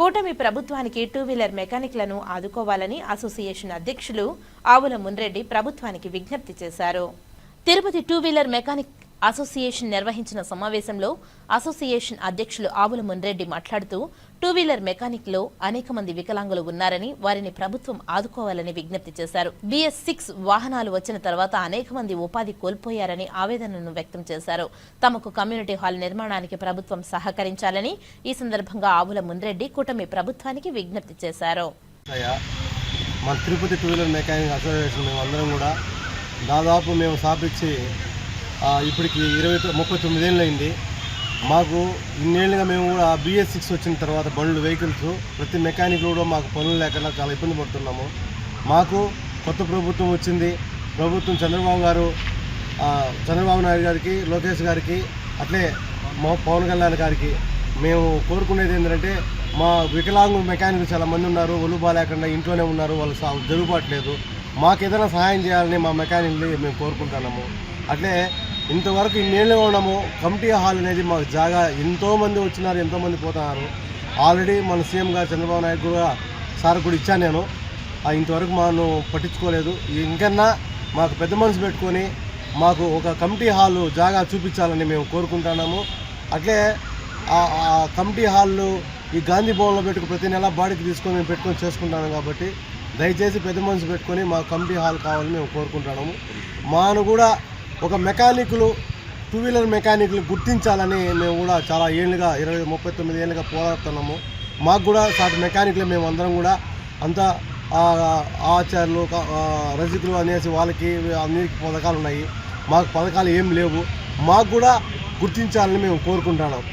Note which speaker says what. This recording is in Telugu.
Speaker 1: కూటమి ప్రభుత్వానికి టూ వీలర్ మెకానిక్లను ఆదుకోవాలని అసోసియేషన్ అధ్యక్షులు ఆవుల మున్రెడ్డి ప్రభుత్వానికి విజ్ఞప్తి చేశారు. Tirupati two wheeler mechanic association నిర్వహించిన సమావేశంలో అసోసియేషన్ అధ్యక్షులు ఆవుల మున్రెడ్డి మాట్లాడుతూ టూ వీలర్ మెకానిక్లో అనేక మంది వికలాంగులు ఉన్నారని వారిని ప్రభుత్వం ఆదుకోవాలని విజ్ఞప్తి చేశారు. బిఎస్ సిక్స్ వాహనాలు వచ్చిన తర్వాత అనేక మంది ఉపాధి కోల్పోయారని ఆవేదనను వ్యక్తం చేశారు. తమకు కమ్యూనిటీ హాల్ నిర్మాణానికి ప్రభుత్వం సహకరించాలని ఈ సందర్భంగా ఆవుల మున్రెడ్డి కూటమి ప్రభుత్వానికి విజ్ఞప్తి చేశారు.
Speaker 2: అయ్యా మన Tirupati two wheeler mechanic association మేము అందరం కూడా దాదాపు మేము స్థాపించి ఇప్పటికి ఇరవై ముప్పై తొమ్మిదేళ్ళు అయింది మాకు ఇన్నేళ్ళుగా మేము కూడా బిఎస్ సిక్స్ వచ్చిన తర్వాత బండ్లు వెహికల్స్ ప్రతి మెకానిక్ కూడా మాకు పనులు లేకుండా చాలా ఇబ్బంది పడుతున్నాము. మాకు కొత్త ప్రభుత్వం వచ్చింది. ప్రభుత్వం చంద్రబాబు గారు చంద్రబాబు నాయుడు గారికి లోకేష్ గారికి అట్లే మా పవన్ కళ్యాణ్ గారికి మేము కోరుకునేది ఏంటంటే మా వికలాంగు మెకానిక్ చాలా మంది ఉన్నారు. ఒళ్ళు బాగాలేకుండా ఇంట్లోనే ఉన్నారు. వాళ్ళు సా- జరుగుబాట్లేదు మాకు ఏదైనా సహాయం చేయాలని మా మెకానిక్ని మేము కోరుకుంటున్నాము. అట్లే ఇంతవరకు ఇన్నేళ్ళుగా ఉన్నాము. కమిటీ హాల్ అనేది మాకు జాగా ఎంతోమంది వచ్చినారు ఎంతోమంది పోతున్నారు. ఆల్రెడీ మన సీఎం గారు చంద్రబాబు నాయుడు కూడా సార్ కూడా ఇచ్చాను నేను. ఇంతవరకు మాను పట్టించుకోలేదు. ఇంకన్నా మాకు పెద్ద మనసు పెట్టుకొని మాకు ఒక కమిటీ హాల్ జాగా చూపించాలని మేము కోరుకుంటున్నాము. అట్లే ఆ కమిటీ హాల్లో ఈ గాంధీ భవన్లో పెట్టుకు ప్రతి నెల బాడీకి తీసుకొని మేము పెట్టుకొని చేసుకుంటాను కాబట్టి దయచేసి పెద్ద మనసు పెట్టుకొని మా కమిటీ హాల్ కావాలని మేము కోరుకుంటున్నాము. మాను కూడా ఒక మెకానికులు టూ వీలర్ మెకానిక్లు గుర్తించాలని మేము కూడా చాలా ఏళ్ళుగా ఇరవై ముప్పై తొమ్మిది ఏళ్ళుగా పోరాడుతున్నాము. మాకు కూడా సాటి మెకానిక్లు మేము అందరం కూడా అంతా ఆచార్యులు రసికులు రజకులు అనేసి వాళ్ళకి అన్నిటికి పథకాలు ఉన్నాయి. మాకు పథకాలు ఏం లేవు. మాకు కూడా గుర్తించాలని మేము కోరుకుంటున్నాం.